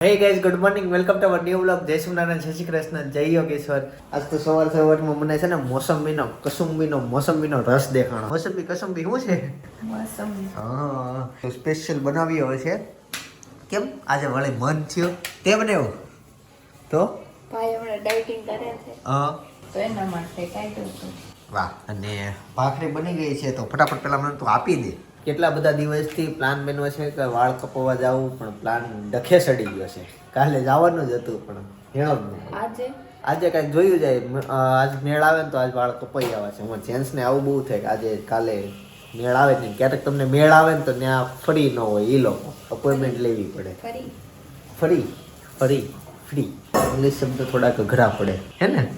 Hey guys good morning welcome to our new blog જય શ્રીનારાયણ જય શ્રી કૃષ્ણ જય યોગેશ્વર આજ તો સવાર સવારમાં મને છે ને મોસંબીનો કસુંબીનો મોસંબીનો રસ દેખાણો. મોસંબી કસુંબી શું છે? હા સ્પેશિયલ બનાવી હોય છે. કેમ? આજે વળી મન થયું. તે બનાવ્યો. તો? ભાઈ હમણાં ડાયટિંગ કરે છે. હા. તો એના માટે કાઢ્યું વાહ અને ભાખરી બની ગઈ છે તો ફટાફટ પેલા મને તું આપી દે. કેટલા બધા દિવસથી પ્લાન બન્યો છે કે વાળ કપાવવા જવું પણ પ્લાન ડખે સડી ગયો છે. કાલે જવાનું જ હતું પણ હેણો જ નહીં. આજે? આજે કાંઈક જોયું જાય. આજ મેળ આવે ને તો આજ વાળ કપાઈ આવે છે. હું જેન્ટ્સને આવું બહુ થાય કે આજે કાલે મેળ આવે ને ક્યારેક તમને મેળ આવે ને તો ત્યાં ફ્રી ન હોય એ લોકો. અપોઇન્ટમેન્ટ લેવી પડે. ફરી? ફરી? ફરી? ફ્રી. ઇંગ્લિશ શબ્દ થોડાક અઘરા પડે. હે ને?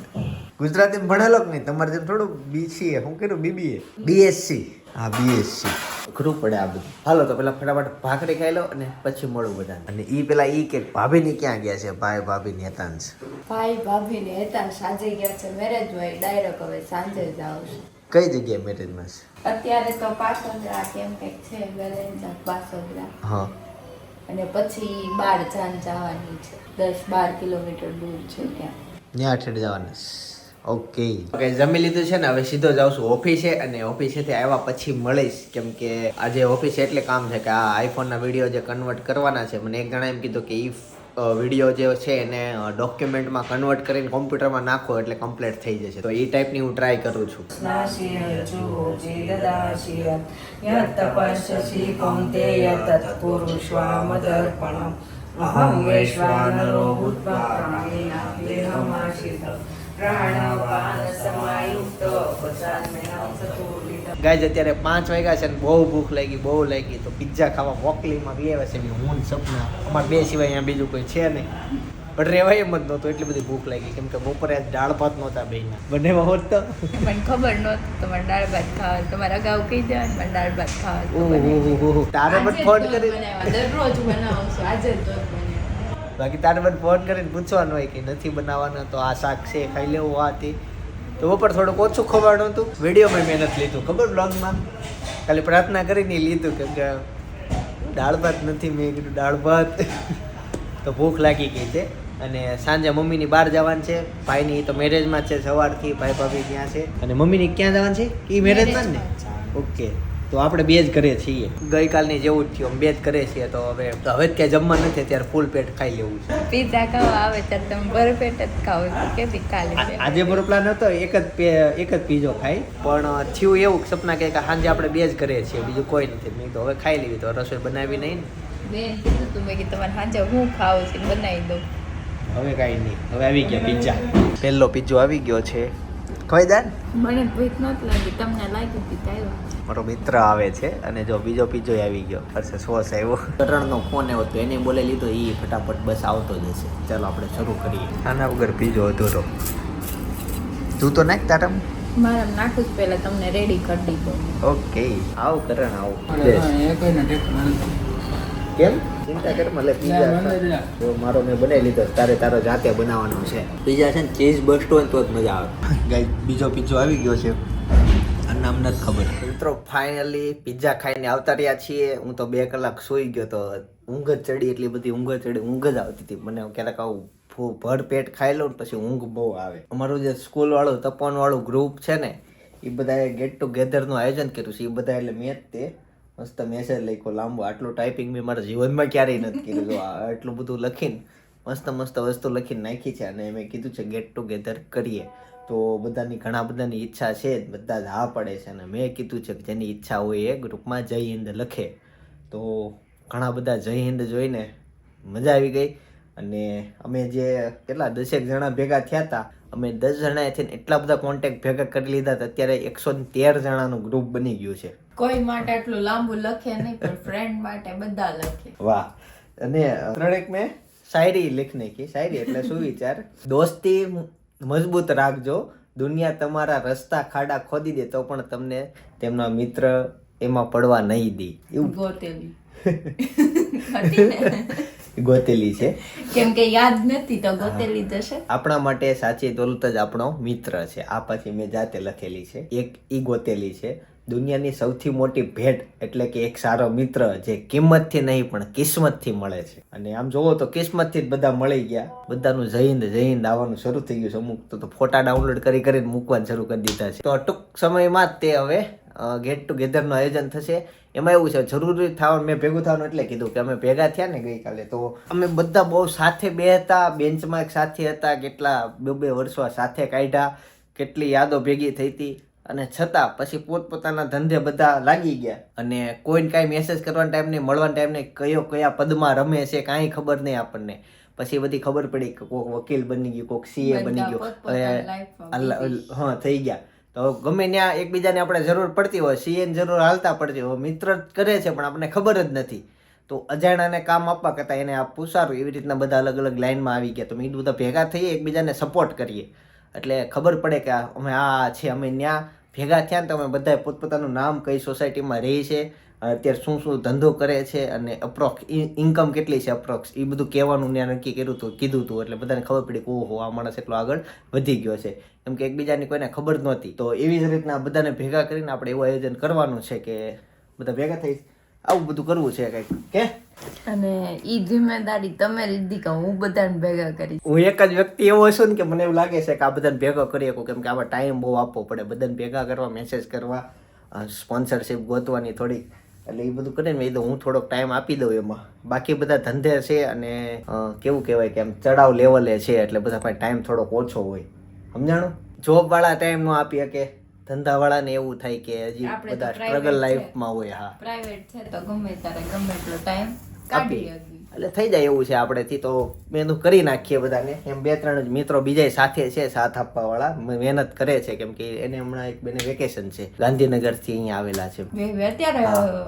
ગુજરાતીમાં ભણેલો કે નહીં તમારે જેમ થોડું બીસીએ શું કર્યું બીબીએ બીએસસી હા બીએસસી અઘરું પડે આ બધું. હાલો તો પેલા ફટાફટ ભાખરી ખાઈ લો અને પછી મળું બધા અને ઈ પેલા ઈ કે ભાભીની ક્યાં ગયા છે? ભાઈ ભાભી નેતાંશ ભાઈ ભાભી ને હતા સાંજે ગયા છે મેરેજ હોય ડાયરેક્ટ હવે સાંજે જ આવશે કઈ જગ્યાએ મેરેજમાં છે? અત્યારે તો પાસોદરા કેમ કંઈક છે ગલેન્જા પાસોદરા હા. અને પછી બાર જાન જવાની છે. દસ બાર કિલોમીટર દૂર છે ત્યાં. ત્યાં અઠેડ જવાના ઓકે. ઓકે, જમી લીધું છે ને, હવે સીધો જાઉં છું ઓફિસે અને ઓફિસેથી આવ્યા પછી મળીશ. કેમ કે આજે ઓફિસે એટલે કામ છે કે આ આઈફોનના વીડિયો જે કન્વર્ટ કરવાના છે, મને એક જણા એમ કીધું કે ઈ વીડિયો જે છે એને ડોક્યુમેન્ટમાં કન્વર્ટ કરીને કોમ્પ્યુટરમાં નાખો એટલે કમ્પ્લીટ થઈ જશે. તો એ ટાઈપની હું ટ્રાય કરું છું. અહમ ગાઈઝ અત્યારે પાંચ વાગ્યા છે ને બહુ ભૂખ લાગી બહુ લાગી. તો પિઝા ખાવા વોકલીમાં બે આવ્યા છે. હું સપના અમારે બે સિવાય અહીંયા બીજું કોઈ છે નહીં. પણ રહેવાય એમ જ નહોતું એટલી બધી ભૂખ લાગી. કેમ કે બપોરે દાળ ભાત નહોતા બે બંને હોત તો. મને ખબર નહોતી તમારે દાળ ભાત ખાવા તમારે અગાઉ કહી દેવાનું મને દાળ ભાત ખાવા તારે પણ ફોન કરી દરરોજ બનાવું છું. આજે તો બાકી તારે મને ફોન કરીને પૂછવાનું હોય કે નથી બનાવવાના તો આ શાક છે ખાઈ લેવું આ તે. તો બપોર થોડુંક ઓછું ખવાનું હતું. વિડીયોમાં મહેનત લીધું ખબર બ્લોગમાં ખાલી પ્રાર્થના કરીને લીધું કેમ કે દાળ ભાત નથી. મેં કીધું દાળ ભાત. તો ભૂખ લાગી ગઈ છે. અને સાંજે મમ્મીની બહાર જવાનું છે. ભાઈની તો મેરેજમાં છે સવારથી. ભાઈ ભાભી ત્યાં છે. અને મમ્મીની ક્યાં જવાનું છે? એ મેરેજમાં જ ને? ઓકે તો આપણે બે જ ઘરે છીએ. ગઈકાલની જેવું જ થયું. અમે બે જ ઘરે છીએ તો હવે હવે જ ક્યાંય જમવા નથી ત્યારે ફૂલ પેટ ખાઈ લેવું છે. પીઝા ખાવા આવે ત્યારે તમે ભરપેટ જ ખાઓ છો કે કાલે આજે મારો પ્લાન હતો એક જ એક જ પીઝો ખાઈ. પણ થયું એવું સપના કે સાંજે આપણે બે જ ઘરે છીએ બીજું કોઈ નથી. મેં તો હવે ખાઈ લેવી તો રસોઈ બનાવી નહીં ને? બેન કીધું તું મેં કે તમારે સાંજે હું ખાવું છે બનાવી દઉં. હવે કાંઈ નહીં. હવે આવી ગયા પીઝા. પહેલો પીઝો આવી ગયો છે. ખવાઈ દે મને ભૂખ નહોતી લાગી તમને લાગી હતી મારો મિત્ર આવે છે અને જો બીજો પીઝો આવી ગયો હર્ષે સોસ આવ્યો. કરણનો ફોન આવ્યો તો એને બોલે લીધો એ ફટાફટ બસ આવતો જ હશે ચાલો આપણે શરૂ કરીએ. આના વગર પીજો અધૂરો તું. તો નાખ તારમ. મારા નાખું જ પહેલા તમને રેડી કરી દીધો. ઓકે આવ કરણ આવ. કેમ? ચિંતા કર મને પીઝા. મારો મેં બનાવી લીધો તારે તારો જાતે બનાવવાનો છે. પીઝા છે ને ચીઝ બસ્ટ હોય તો જ મજા આવે. ગાઈ બીજો પીઝો આવી ગયો છે. આ નામ નથી ખબર. મિત્રો ફાઇનલી પીઝા ખાઈને આવતા રહ્યા છીએ. હું તો બે કલાક સૂઈ ગયો તો ઊંઘ જ ચડી એટલી બધી ઊંઘ જ ચડી ઊંઘ જ આવતી હતી. મને ક્યારેક આવું ફૂ- ભર પેટ ખાઈ લઉં પછી ઊંઘ બહુ આવે. અમારું જે સ્કૂલ વાળું તપન વાળું ગ્રુપ છે ને એ બધાએ ગેટ ટુગેધરનું આયોજન કર્યું છે. એ બધા એટલે મેં તે મસ્ત મેસેજ લખ્યો. લાંબો. આટલું ટાઈપિંગ મેં મારા જીવનમાં ક્યારેય નથી જો આટલું બધું લખીને મસ્ત મસ્ત વસ્તુ લખીને નાખી છે અને મેં કીધું છે ગેટ ટુગેધર કરીએ. તો બધાની ઘણા બધાની ઈચ્છા છે બધા જ હા પડે છે અને મેં કીધું છે કે જેની ઈચ્છા હોય એ ગ્રુપમાં જય હિન્દ લખે. તો ઘણા બધા જય હિન્દ જોઈને મજા આવી ગઈ. અને અમે જે કેટલા દસેક જણા ભેગા થયા હતા અમે દસ જણાએ થઈને એટલા બધા કોન્ટેક્ટ ભેગા કરી લીધા હતા અત્યારે એકસો તેર જણાનું ગ્રુપ બની ગયું છે. કોઈ માટે આટલું લાંબુ લખે નહીં પણ ફ્રેન્ડ માટે બધા લખે. વાહ. અને ત્રણેક મેં શાયરી લખને કે શાયરી એટલે શું વિચાર દોસ્તી મજબૂત રાખજો. દુનિયા તમારા રસ્તા ખાડા ખોદી દે તો પણ તમને તેમના મિત્ર એમાં પડવા નહીં દે. એવું. ગોતેલી છે. કેમ કે યાદ નથી તો ગોતેલી જશે. આપણા માટે સાચી દોલત જ આપણો મિત્ર છે. આ પછી મેં જાતે લખેલી છે. એક ઈ ગોતેલી છે. દુનિયાની સૌથી મોટી ભેટ એટલે કે એક સારો મિત્ર જે કિંમતથી નહીં પણ કિસ્મતથી મળે છે. અને આમ જોવો તો કિસ્મતથી જ બધા મળી ગયા. બધાનું જઈંદ જઈંદ આવવાનું શરૂ થઈ ગયું છે. અમુક તો તો ફોટા ડાઉનલોડ કરી કરીને મૂકવાનું શરૂ કરી દીધા છે. તો ટૂંક સમયમાં જ તે હવે ગેટ ટુગેધરનું આયોજન થશે. એમાં એવું છે જરૂરી થવાનું મેં ભેગું થવાનું એટલે કીધું કે અમે ભેગા થયા ને ગઈકાલે તો અમે બધા બહુ સાથે બે હતા બેન્ચમાં એક સાથે હતા કેટલા બે બે વર્ષો સાથે કાઢ્યા કેટલી યાદો ભેગી થઈ હતી. અને છતાં પછી પોતપોતાના ધંધે બધા લાગી ગયા. અને કોઈને કાંઈ મેસેજ કરવાનો ટાઈમ નહીં મળવાનો ટાઈમ નહીં કયો કયા પદમાં રમે છે કાંઈ ખબર નહીં આપણને. પછી બધી ખબર પડી કે કોઈક વકીલ બની ગયું કોઈક સીએ બની ગયું. હા થઈ ગયા. તો ગમે ત્યાં એકબીજાને આપણે જરૂર પડતી હોય, સીએન જરૂર હાલતા પડતી હોય, મિત્ર જ કરે છે, પણ આપણને ખબર જ નથી. તો અજાણાને કામ આપવા કરતાં એને આપવું સારું, એવી રીતના બધા અલગ અલગ લાઇનમાં આવી ગયા. તો મેં કીધું બધા ભેગા થઈએ, એકબીજાને સપોર્ટ કરીએ. એટલે ખબર પડે કે અમે આ છે, અમે ત્યાં ભેગા થયા ને તો અમે બધા પોતપોતાનું નામ કઈ સોસાયટીમાં રહી છે અત્યારે શું શું ધંધો કરે છે અને અપ્રોક્સ ઇન્કમ કેટલી છે અપ્રોક્સ એ બધું કહેવાનું ત્યાં નક્કી કર્યું હતું કીધું હતું એટલે બધાને ખબર પડી કે ઓહો આ માણસ એટલો આગળ વધી ગયો છે. કેમ કે એકબીજાની કોઈને ખબર નહોતી. તો એવી જ રીતના બધાને ભેગા કરીને આપણે એવું આયોજન કરવાનું છે કે બધા ભેગા થઈ આવું બધું કરવું છે કંઈક. કે? અને ઈ જિમ્મેદારી તમે લીધી કે હું બધાને ભેગા કરી હું એક જ વ્યક્તિ એવો છું ને કે મને એવું લાગે છે કે આ બધાને ભેગા કરી શકું. કેમ કે આમાં ટાઈમ બહુ આપવો પડે. બધાને ભેગા કરવા મેસેજ કરવા સ્પોન્સરશિપ ગોતવાની થોડી એટલે એ બધું કરીને મેં તો હું થોડોક ટાઈમ આપી દઉં એમાં. બાકી બધા ધંધે છે અને કેવું કહેવાય કે આમ ચડાવ લેવલે છે એટલે બધા પાસે ટાઈમ થોડોક ઓછો હોય. સમજાણું? જોબવાળા ટાઈમ નો આપી શકે ધંધાવાળાને એવું થાય કે હજી બધા સ્ટ્રગલ લાઈફમાં હોય હા. પ્રાઇવેટ છે તો ગમે ત્યારે ગમે એટલો ટાઈમ કાઢી એટલે થઈ જાય એવું છે આપણેથી તો મેં તો કરી નાખીએ બધાને. એમ બે ત્રણ જ મિત્રો બીજા સાથે છે સાથ આપવા વાળા મહેનત કરે છે કેમ કે એને હમણાં એક બેને વેકેશન છે. ગાંધીનગરથી અહીંયા આવેલા છે. અત્યારે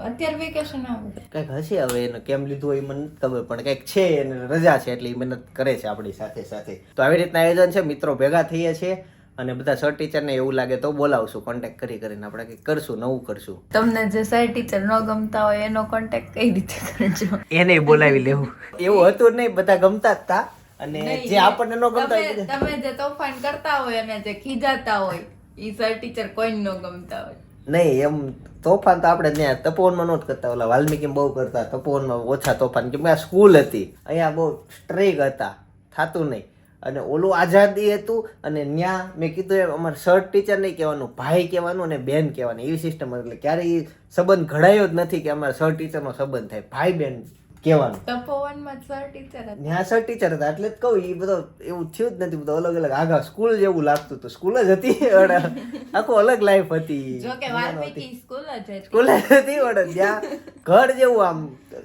અત્યારે વેકેશન કંઈક હશે હવે એને કેમ લીધું હોય એ મને ખબર પણ કંઈક છે એને રજા છે એટલે એ મહેનત કરે છે આપણી સાથે સાથે. તો આવી રીતના આયોજન છે મિત્રો ભેગા થઈએ છીએ. અને બધા સર ટીચરને એવું લાગે તો બોલાવશું કોન્ટેક્ટ કરી કરીને આપણે કંઈક કરશું નવું કરશું. તમને જે સર ટીચર ન ગમતા હોય એનો કોન્ટેક્ટ કઈ રીતે કરજો? એને બોલાવી લેવું. એવું હતું નહીં બધા ગમતા જ હતા અને જે આપણને ન ગમતા હોય તમે જે તોફાન કરતા હોય અને જે ખીજાતા હોય ઈ સર ટીચર કોઈ ન ગમતા હોય. નહીં એમ તોફાન તો આપણે ત્યાં તપોવનમાં નહોત કરતા. ઓલા વાલ્મીકી બહુ કરતા તપોવનમાં ઓછા તોફાન. કેમ કે આ સ્કૂલ હતી. અહીંયા બહુ સ્ટ્રીક હતા થતું નહીં. અને ઓલું આઝાદી હતું અને ત્યાં મેં કીધું એમ અમારે સર ટીચર નહીં કહેવાનું ભાઈ કહેવાનું અને બેન કહેવાનું. એવી સિસ્ટમ એટલે ક્યારેય એ સંબંધ ઘડાયો જ નથી કે અમારે સર ટીચરનો સંબંધ થાય. ભાઈ બેન કહેવાનું. તપોવનમાં સર ટીચર હતા. ન્યા સર ટીચર હતા. એટલે જ કહું એ બધો એવું થયું જ નથી. બધું અલગ અલગ આગા સ્કૂલ જેવું લાગતું હતું. સ્કૂલ જ હતી આખું અલગ લાઈફ હતી. જો કે સ્કૂલ જ હતી. સ્કૂલે હતી વડે. ત્યાં ઘર જેવું આમ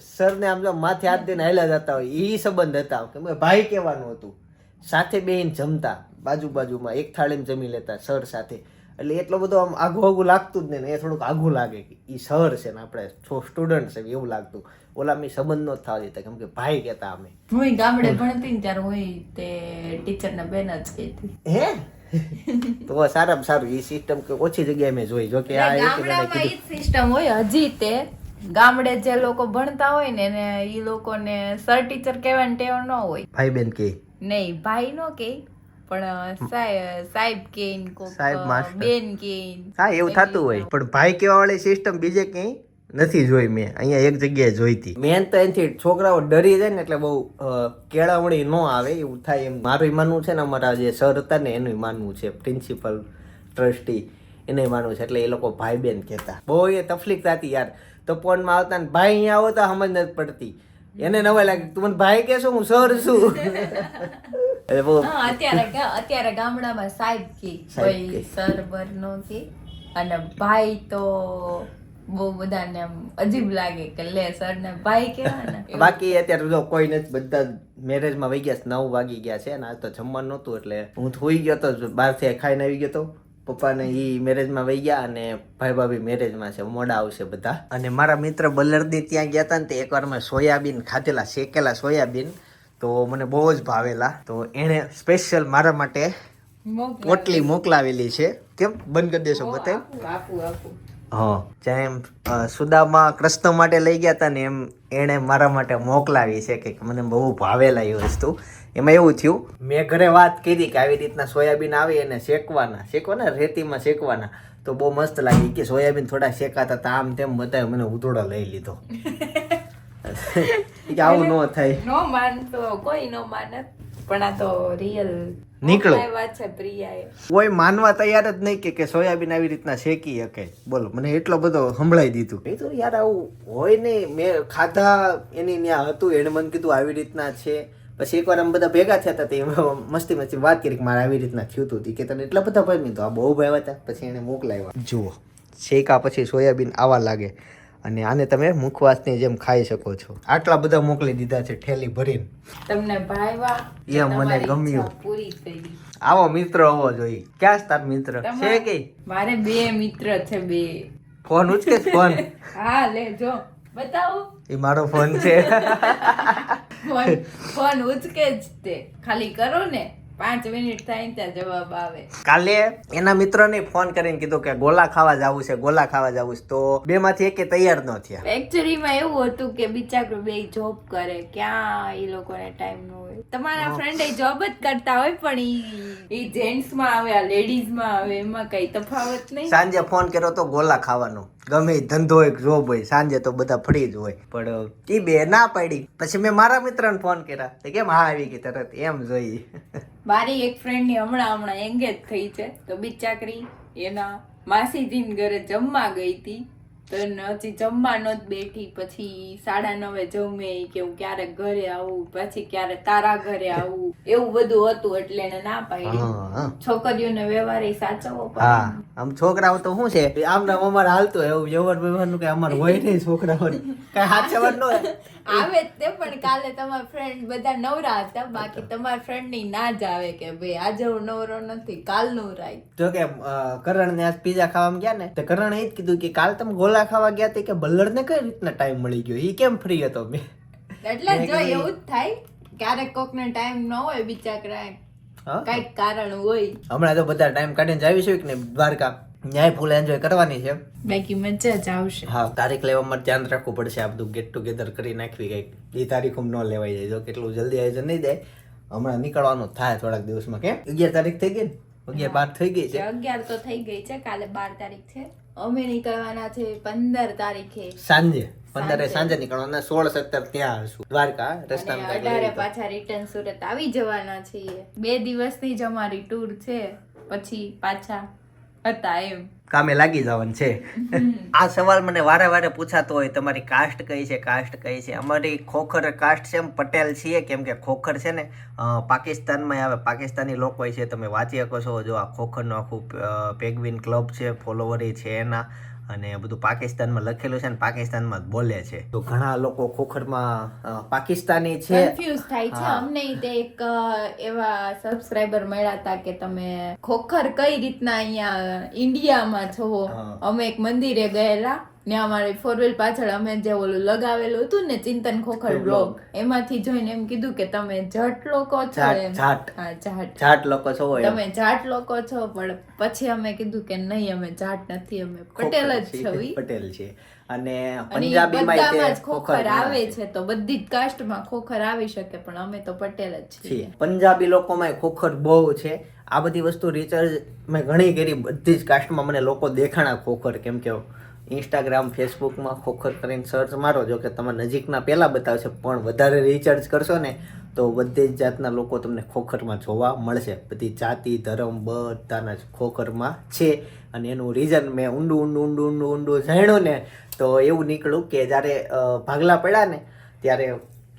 સરને આમ જો માથે હાથ દઈને હાલ્યા જતા હોય એ સંબંધ હતા. કે ભાઈ કહેવાનું હતું. સાથે બેન જમતા બાજુ બાજુમાં એક થાળીમાં જમી લેતા સર સાથે. એટલે એટલો બધો આમ આઘું આઘું લાગતું જ નહીં ને એ થોડુંક આઘું લાગે કે એ સર છે ને આપણે સ્ટુડન્ટ છે એવું લાગતું. ઓલા મેં સંબંધ નો થવા દેતા કેમ કે ભાઈ કહેતા અમે. હું ગામડે ભણતી ને ત્યારે હું તે ટીચર ને બેન જ કહેતી. હે? તો સારામાં સારું. એ સિસ્ટમ કે ઓછી જગ્યાએ મેં જોઈ. જો કે આ એક સિસ્ટમ હોય હજી તે. ગામડે જે લોકો ભણતા હોય ને એને ઈ લોકોને સર ટીચર કહેવાની ટેવ ન હોય. ભાઈ બેન કે નહીં ભાઈ નો કે પણ સાહેબ સાહેબ કે કોક સાહેબ, બેન કેન હા એવું થતું હોય. પણ ભાઈ કેવા વાળી સિસ્ટમ બીજે કઈ નથી જોઈ મેં. અહીંયા એક જગ્યાએ જોઈ હતી મેન તો એનાથી છોકરાઓ ડરી જાય ને એટલે બહુ કેળવણી ન આવે એવું થાય એમ. મારું માનવું છે ને અમારા જે સર હતા ને એનું માનવું છે. પ્રિન્સિપલ ટ્રસ્ટી એને માનવું છે. એટલે એ લોકો ભાઈ બેન કહેતા. બહુ એ તકલીફ થતી યાર. તો ફોનમાં આવતા ને ભાઈ અહીંયા આવો તો સમજ નથી પડતી. એને નવા લાગે. તું મને ભાઈ કહેશો હું સર છું. એટલે બહુ અત્યારે અત્યારે ગામડામાં સાહેબ કે કોઈ સર નો કે અને ભાઈ તો બહુ બધાને આમ અજીબ લાગે કે લે સર ને. ભાઈ કેવાના બાકી અત્યારે જો કોઈ નથી બધા મેરેજમાં વહી ગયા નવ વાગી ગયા છે અને આજ તો જમવાનું નહોતું એટલે હું થોઈ ગયો તો બહારથી ખાઈને આવી ગયો તો. પપ્પાને એ મેરેજમાં વહી ગયા અને ભાઈ ભાભી મેરેજમાં છે મોડા આવશે બધા. અને મારા મિત્ર બલરદી ત્યાં ગયા હતા ને તે એકવાર મેં સોયાબીન ખાધેલા શેકેલા સોયાબીન. તો મને બહુ જ ભાવેલા. તો એણે સ્પેશિયલ મારા માટે પોટલી મોકલાવેલી છે. કેમ? બંધ કરી દેશો બતાવ હા. જેમ એમ સુદામા કૃષ્ણ માટે લઈ ગયા હતા ને એમ એણે મારા માટે મોકલાવી છે કે મને બહુ ભાવેલા એ વસ્તુ. એમાં એવું થયું મેં ઘરે વાત કરી કે આવી રીતના સોયાબીન આવે એને શેકવાના. શેકવાના? રેતીમાં શેકવાના. તો બહુ મસ્ત લાગી કે સોયાબીન થોડા શેકાતા હતા આમ તેમ બધા મને ઉધોડો લઈ લીધો. કે આવું ન થાય. નો માનતો કોઈ નો માનત પણ આ તો રિયલ નીકળો. વાત છે પ્રિયાએ. કોઈ માનવા તૈયાર જ નહીં કે કે સોયાબીન આવી રીતના શેકી શકે. બોલો મને એટલો બધો સંભળાઈ દીધું. એ તો યાર આવું હોય નહીં મેં ખાધા એની ત્યાં હતું એણે મને કીધું આવી રીતના છે. પછી એકવાર આમ બધા ભેગા થયા હતા તે મસ્તી મસ્તી વાત કરી કે મારે આવી રીતના થયું હતું તી. કે તને એટલા બધા ભાઈ નહીં તો આ બહુ ભાઈ હતા. પછી એને મોકલાવ્યા. જુઓ શેકા પછી સોયાબીન આવા લાગે. અને આને તમે મુખવાસની જેમ ખાઈ શકો છો. આટલા બધા મોકલી દીધા છે ઠેલી ભરીને. તમને ભાઈવા એ મને ગમ્યું. પૂરી થઈ આવો મિત્ર હોવો જોઈએ. ક્યાં તાર મિત્ર? છે કે? મારે બે મિત્ર છે બે. Phone ઉચકે phone? હા લે જો. બતાવો. એ મારો ફોન છે. ફોન ફોન ઉચકે જ તે. ખાલી કરો ને. પાંચ મિનિટ થાય ને ત્યાં જવાબ આવે. કાલે એના મિત્રને ફોન કરીને કીધું કે ગોલા ખાવા જવું છે ગોલા ખાવા જવું છે. તો બે માંથી એકે તૈયાર ન થયા. એકચ્યુઅલીમાં એવું હતું કે બિચારું બે જોબ કરે ક્યાં એ લોકોને ટાઈમ ન હોય. તમારા ફ્રેન્ડ એ જોબ જ કરતા હોય પણ ઈ ઈ જેન્ટ્સમાં આવે આ લેડીઝમાં આવે એમાં કઈ તફાવત નહીં. સાંજે ફોન કર્યો તો ગોલા ખાવાનો. ગમે ધંધો હોય જોબ હોય, સાંજે તો બધા ફ્રી જ હોય. પણ એ બે ના પાડી. પછી મેં મારા મિત્રને ફોન કર્યા. તો કેમ હા આવી ગઈ તરત? એમ જોઈ. મારી એક ફ્રેન્ડની હમણાં હમણાં એંગેજ થઈ છે. તો બિચારી એના માસીજીને ઘરે જમવા ગઈ હતી. તો હજી જમવા જ બેઠી પછી સાડા નવે જમે કે હું ક્યારેક ઘરે આવું પછી ક્યારે તારા ઘરે આવું એવું બધું હતું એટલે એને ના પાડી. છોકરીઓને વ્યવહાર સાચવવો પડે. હા આમ છોકરાઓ તો શું છે? આમ નામ અમારે હાલતું એવું વ્યવહાર વ્યવહારનું કઈ અમારે હોય નહીં છોકરાઓ કઈ હાથ સવાર ન આવે તે પણ કાલે તમારા ફ્રેન્ડ બધા નવરા હતા બાકી તમારા ફ્રેન્ડની ના જ આવે કે ભાઈ આજે હું નવરો નથી કાલનું રાઈ જો કે કરણ ને આજ પીઝા ખાવામાં ગયા ને તો કરણ એ જ કીધું કે કાલ તમે ગોલા ખાવા ગયા તે કે બલ્લર ને કઈ રીતના ટાઈમ મળી ગયો? એ કેમ ફ્રી હતો મેં? એટલે જો એવું જ થાય ક્યારેક કોકને ટાઈમ ન હોય બિચારા હા? કંઈક કારણ હોય. હમણાં તો બધા ટાઈમ કાઢીને જાવી કે ને દ્વારકા. ન્યાય ફૂલ એન્જોય કરવાની છે બાકી મજા જ આવશે. હા તારીખ લેવામાં ધ્યાન રાખવું પડશે આ બધું ગેટ ટુગેધર કરી નાખવી કંઈક. એ તારીખ ન લેવાઈ જાય. જો કેટલું જલ્દી આયોજન નહીં જાય હમણાં નીકળવાનું થાય થોડાક દિવસમાં કેમ? અગિયાર તારીખ થઈ ગઈ ને? અગિયાર બાર થઈ ગઈ છે. અગિયાર તો થઈ ગઈ છે કાલે બાર તારીખ છે. અમે નીકળવાના છે પંદર તારીખે. સાંજે પંદરે સાંજે. નીકળવાના સોળ સત્તર ત્યાં હશું. દ્વારકા રસ્તામાં અઢારે પાછા રિટર્ન સુરત આવી જવાના છીએ. બે દિવસની જ અમારી ટૂર છે. પછી પાછા હતા એમ કામે લાગી જવાનું છે. આ સવાલ મને વારે વારે પૂછાતો હોય તમારી કાસ્ટ કઈ છે કાસ્ટ કઈ છે? અમારી ખોખર કાસ્ટ છે એમ પટેલ છીએ કેમ કે ખોખર છે ને પાકિસ્તાનમાં આવે પાકિસ્તાની લોકો છે તમે વાંચી શકો છો. જો આ ખોખરનો આખું પેગવિન ક્લબ છે ફોલોવર છે એના. અને બધું પાકિસ્તાનમાં લખેલું છે ને પાકિસ્તાનમાં જ બોલે છે. તો ઘણા લોકો ખોખરમાં પાકિસ્તાની છે. કન્ફ્યુઝ થાય છે. અમને તે એક એવા સબસ્ક્રાઇબર મળ્યા હતા કે તમે ખોખર કઈ રીતના અહીંયા ઇન્ડિયામાં છો? અમે એક મંદિરે ગયેલા. ને અમારી ફોર વ્હીલ પાછળ અમે જે ઓલું લગાવેલું હતું ને ચિંતન ખોખર બ્લોગ. એમાંથી જોઈને એમ કીધું કે તમે જટ લોકો છો એમ. જાટ. જાટ. જાટ લોકો છો તમે જાટ લોકો છો પણ પછી અમે કીધું કે નહીં અમે જાટ નથી અમે પટેલ જ છવી પટેલ છે. અને પંજાબીમાં ખોખર આવે છે. તો બધી જ કાસ્ટમાં ખોખર આવી શકે પણ અમે તો પટેલ જ છીએ છીએ. પંજાબી લોકોમાં ખોખર બહુ છે. આ બધી વસ્તુ રિસર્ચ મેં ઘણી કરી બધી જ કાસ્ટમાં મને લોકો દેખાણા ખોખર કેમ કે ઇન્સ્ટાગ્રામ ફેસબુકમાં ખોખર કરીને સર્ચ મારો, જો કે તમે નજીકના પહેલાં બતાવશે પણ વધારે રિચાર્જ કરશો ને, તો બધી જ જાતના લોકો તમને ખોખરમાં જોવા મળશે. બધી જાતિ, ધર્મ બધાના જ ખોખરમાં છે. અને એનું રીઝન મેં ઊંડું ઊંડું ઊંડું ઊંડું ઊંડું જાણ્યું ને, તો એવું નીકળ્યું કે જ્યારે ભાગલા પડ્યા ને, ત્યારે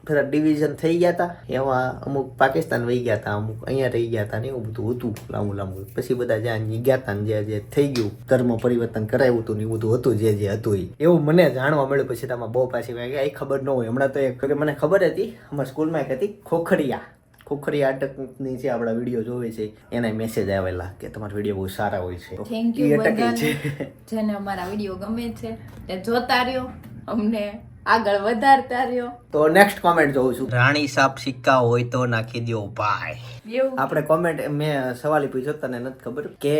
પેલા ડિવિઝન થઈ ગયા હતા એમાં અમુક પાકિસ્તાન વહી ગયા હતા અમુક અહીંયા રહી ગયા હતા ને એવું બધું હતું લાંબુ લાંબુ. પછી બધા જ્યાં ગયા હતા ને જે જે થઈ ગયું ધર્મ પરિવર્તન કરાવ્યું હતું ને એવું બધું હતું જે જે હતું. એવું મને જાણવા મળ્યું પછી તમારે બહુ પાછી એ ખબર ન હોય. હમણાં તો એક મને ખબર હતી અમારા સ્કૂલમાં એક હતી ખોખરિયા. ખોખરિયા અટકની જે આપણા વીડિયો જોવે છે એના મેસેજ આવેલા કે તમારા વીડિયો બહુ સારા હોય છે. થેન્ક યુ જેને અમારા વીડિયો ગમે છે તે જોતા રહ્યો. અમને આગળ વધારતા રહ્યો. તો નેક્સ્ટ કોમેન્ટ જોઉં છું. રાણી સાપ સિક્કા હોય તો નાખી દો ભાઈ આપણે કોમેન્ટ મેં સવાલ પૂછ્યો તને નથી ખબર કે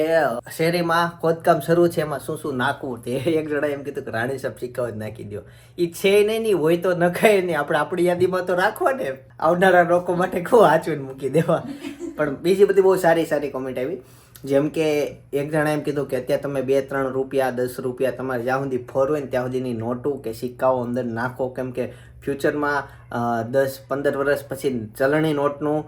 શેરીમાં ખોદકામ શરૂ છે એમાં શું શું નાખવું? તે એક જણા એમ કીધું કે રાણી સાપ સિક્કા જ નાખી દો એ છે નહીં નહીં હોય તો નખાય નહીં. આપણે આપણી યાદીમાં તો રાખવા ને આવનારા લોકો માટે ખૂબ આચવીને મૂકી દેવા. પણ બીજી બધી બહુ સારી સારી કોમેન્ટ આવી. જેમ કે એક જણા એમ કીધું કે અત્યારે તમે બે, ત્રણ રૂપિયા, દસ રૂપિયા તમારે જ્યાં સુધી ફોર હોય ને ત્યાં સુધીની નોટો કે સિક્કાઓ અંદર નાખો. કેમ કે ફ્યુચરમાં દસ, પંદર વર્ષ પછી ચલણી નોટનું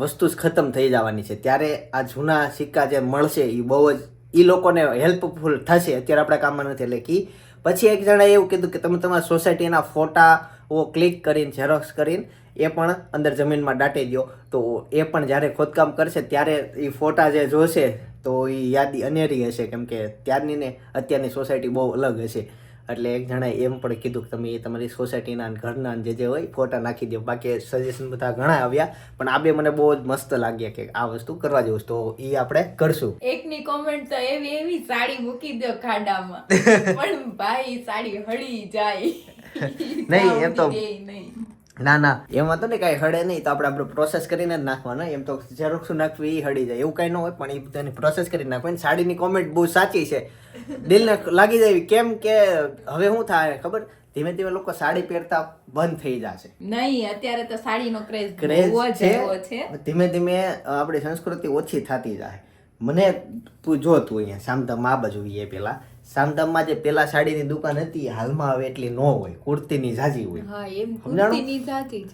વસ્તુ જ ખતમ થઈ જવાની છે. ત્યારે આ જૂના સિક્કા જે મળશે એ બહુ જ એ લોકોને હેલ્પફુલ થશે. અત્યારે આપણા કામમાં નથી. એટલે કે પછી એક જણાએ એવું કીધું કે તમે તમારા સોસાયટીના ફોટાઓ ક્લિક કરીને ઝેરોક્સ કરીને એ પણ અંદર જમીનમાં દાટી દો તો એ પણ જ્યારે ખોદકામ કરશે ત્યારે એ ફોટા જે જોશે તો એ યાદી અનેરી હશે. કેમ કે ત્યારની ને અત્યારની સોસાયટી બહુ અલગ હશે. એટલે એક જણાએ એમ પણ કીધું કે તમે એ તમારી સોસાયટીના ઘરના જે જે હોય ફોટા નાખી દો બાકી સજેશન બધા ઘણા આવ્યા પણ આ બે મને બહુ જ મસ્ત લાગ્યા કે આ વસ્તુ કરવા જેવું. તો એ આપણે કરશું. એકની કોમેન્ટ તો એવી એવી સાડી મૂકી દો ખાડામાં. પણ ભાઈ સાડી હળી જાય. નહીં, એમ તો- નહીં. ના ના. એમાં તો ને કાંઈ હળે નહીં તો આપણે આપણે પ્રોસેસ કરીને જ નાખવાના. એમ તો ઝેરોક્ષ નાખવી એ હળી જાય. એવું કાંઈ ન હોય પણ એ બધાની પ્રોસેસ કરી નાખવાની. સાડીની કોમેન્ટ બહુ સાચી છે. દિલને લાગી જાય કેમ કે હવે શું થાય ખબર? ધીમે ધીમે લોકો સાડી પહેરતા બંધ થઈ જશે. નહીં અત્યારે તો સાડીનો ક્રેઝ ક્રેઝ છે. ધીમે ધીમે આપણી સંસ્કૃતિ ઓછી થતી જાય. મને તું જો તું અહીંયા સામધામ મા બાજુ એ પેલા. સામધામમાં જે પેલા સાડીની દુકાન હતી હાલમાં હવે એટલી ન હોય કુર્તીની જાજી હોય. સમજાણું?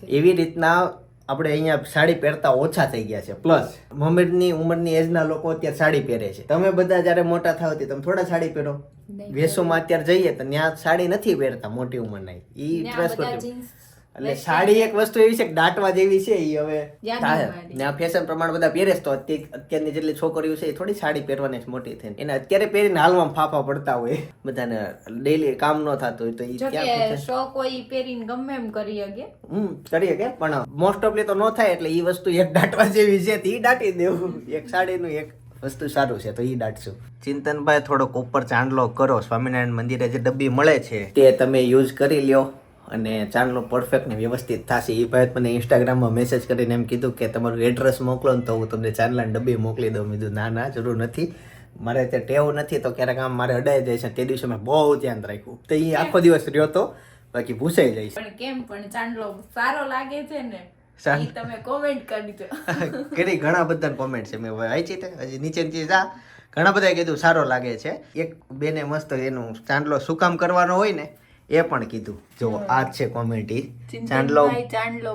એવી રીતના આપણે અહીંયા સાડી પહેરતા ઓછા થઈ ગયા છે. પ્લસ મમ્મીની ઉંમરની એજના લોકો અત્યારે સાડી પહેરે છે. તમે બધા જ્યારે મોટા થાવ ત્યારે તમે થોડા સાડી પહેરો. વેસોમાં અત્યારે જઈએ તો ત્યાં સાડી નથી પહેરતા મોટી ઉંમરના. ઈ ને એટલે સાડી એક વસ્તુ એવી છે કે દાટવા જેવી છે એ હવે ને આ ફેશન પ્રમાણે બધા પહેરે તો. અત્યારની જેટલી છોકરીઓ છે એ થોડી સાડી પહેરવાની છે મોટી થઈને. એને અત્યારે પહેરીને હાલમાં ફાફા પડતા હોય. બધાને ડેલી કામ ન થતું હોય તો એ ક્યાં શોખ હોય પહેરીને ગમે એમ કરી શકે. હમ કરીએ કે પણ મોસ્ટ ઓફલી તો ન થાય એટલે એ વસ્તુ એક દાટવા જેવી છે તો એ દાટી દેવું એક સાડીનું એક વસ્તુ સારું છે તો એ દાટશું. ચિંતનભાઈ થોડોક ઉપર ચાંદલો કરો. સ્વામિનારાયણ મંદિરે જે ડબ્બી મળે છે. તે તમે યુઝ કરી લ્યો. અને ચાંદલો પરફેક્ટ ને વ્યવસ્થિત થશે. એ ભાઈ મને ઇન્સ્ટાગ્રામમાં મેસેજ કરીને એમ કીધું કે તમારું એડ્રેસ મોકલો ને તો હું તમને ચાંદલાની ડબ્બી મોકલી દઉં. કીધું ના ના જરૂર નથી. મારે તે ટેવ નથી તો ક્યારેક આમ મારે અડાઈ જાય છે. તે દિવસે મેં બહુ ધ્યાન રાખ્યું. તો એ આખો દિવસ રહ્યો તો બાકી ભૂસાઈ જાય છે. પણ કેમ? પણ ચાંદલો સારો લાગે છે ને તમે કોમેન્ટ કરજો કરી ઘણા બધા કોમેન્ટ છે. મેં વાંચી તે હજી નીચેની જા. ઘણા બધા કીધું સારો લાગે છે. એક બેને મસ્ત એનું ચાંદલો શું કામ કરવાનો હોય ને એ પણ કીધું. જો આ છે કોમેડી ચાંદલો ચાંદલો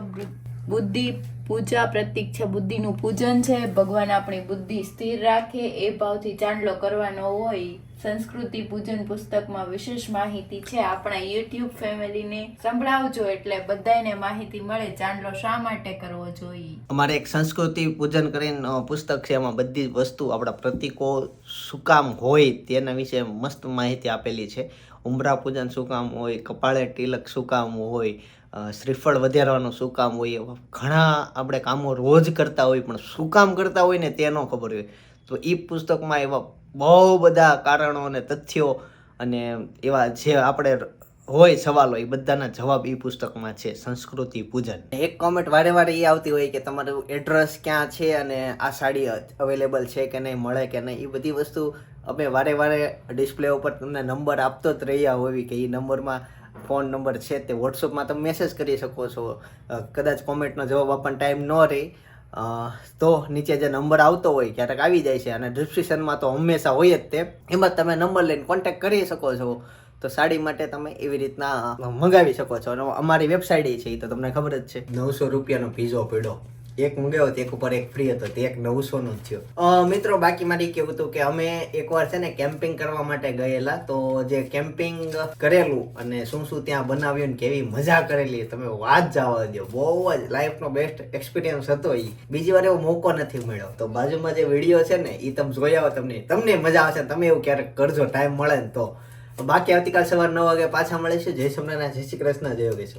બુદ્ધિ પૂજા પ્રતિક છે. બુદ્ધિનું પૂજન છે. ભગવાન આપણી બુદ્ધિ સ્થિર રાખે. એ ભાવથી ચાંદલો કરવાનો હોય. સંસ્કૃતિ પૂજન પુસ્તકમાં વિશેષ માહિતી છે. આપણા યુટ્યુબ ફેમિલીને સંભળાવજો એટલે બધાને માહિતી મળે ચાંદલો શા માટે કરવો જોઈએ. અમારે એક સંસ્કૃતિ પૂજન કરીને પુસ્તક છે. એમાં બધી વસ્તુ આપણા પ્રતિકો શું કામ હોય તેના વિશે મસ્ત માહિતી આપેલી છે. ઉમરા પૂજન શું કામ હોય, કપાળે તિલક શું કામ હોય શ્રીફળ વધારવાનું શું કામ હોય, એવા ઘણા આપણે કામો રોજ કરતા હોય, પણ શું કામ કરતા હોય ને તે ન ખબર હોય. તો એ પુસ્તકમાં એવા બહુ બધા કારણો અને તથ્યો અને એવા જે આપણે હોય સવાલો, એ બધાના જવાબ એ પુસ્તકમાં છે, સંસ્કૃતિ પૂજન. એક કોમેન્ટ વારે વારે એ આવતી હોય કે તમારું એડ્રેસ ક્યાં છે અને આ સાડી અવેલેબલ છે કે નહીં, મળે કે નહીં એ બધી વસ્તુ અમે વારે વારે ડિસ્પ્લે ઉપર તમને નંબર આપતો જ રહ્યા હોવી કે એ નંબરમાં ફોન નંબર છે તે વોટ્સઅપમાં તમે મેસેજ કરી શકો છો. કદાચ કોમેન્ટનો જવાબ આપણને ટાઈમ ન રહે. તો નીચે જે નંબર આવતો હોય ક્યારેક આવી જાય છે અને ડિસ્ક્રિપ્શનમાં તો હંમેશા હોય જ તે. એમાં તમે નંબર લઈને કોન્ટેક્ટ કરી શકો છો. તો સાડી માટે તમે એવી રીતના મંગાવી શકો છો. અને અમારી વેબસાઇટ છે એ તો તમને ખબર જ છે. નવસો રૂપિયાનો પીઝો પડ્યો એક મંગાવ્યો તો એક ઉપર એક ફ્રી હતો તે એક નવસો નો જ થયો. મિત્રો બાકી મારી કેવું હતું કે અમે એકવાર છે ને કેમ્પિંગ કરવા માટે ગયેલા તો જે કેમ્પિંગ કરેલું અને શું શું ત્યાં બનાવ્યું ને કેવી મજા કરેલી તમે વાત જવા દો બહુ જ લાઈફનો બેસ્ટ એક્સપિરિયન્સ હતો એ બીજી વાર એવો મોકો નથી મળ્યો. તો બાજુમાં જે વીડિયો છે ને એ તમે આવો તમને તમને મજા આવશે તમે એવું ક્યારેક કરજો ટાઈમ મળે ને તો. બાકી આવતીકાલ સવાર નવ વાગે પાછા મળીશું જય સોમનાથ જય શ્રી કૃષ્ણ જય યોગેશ્વર.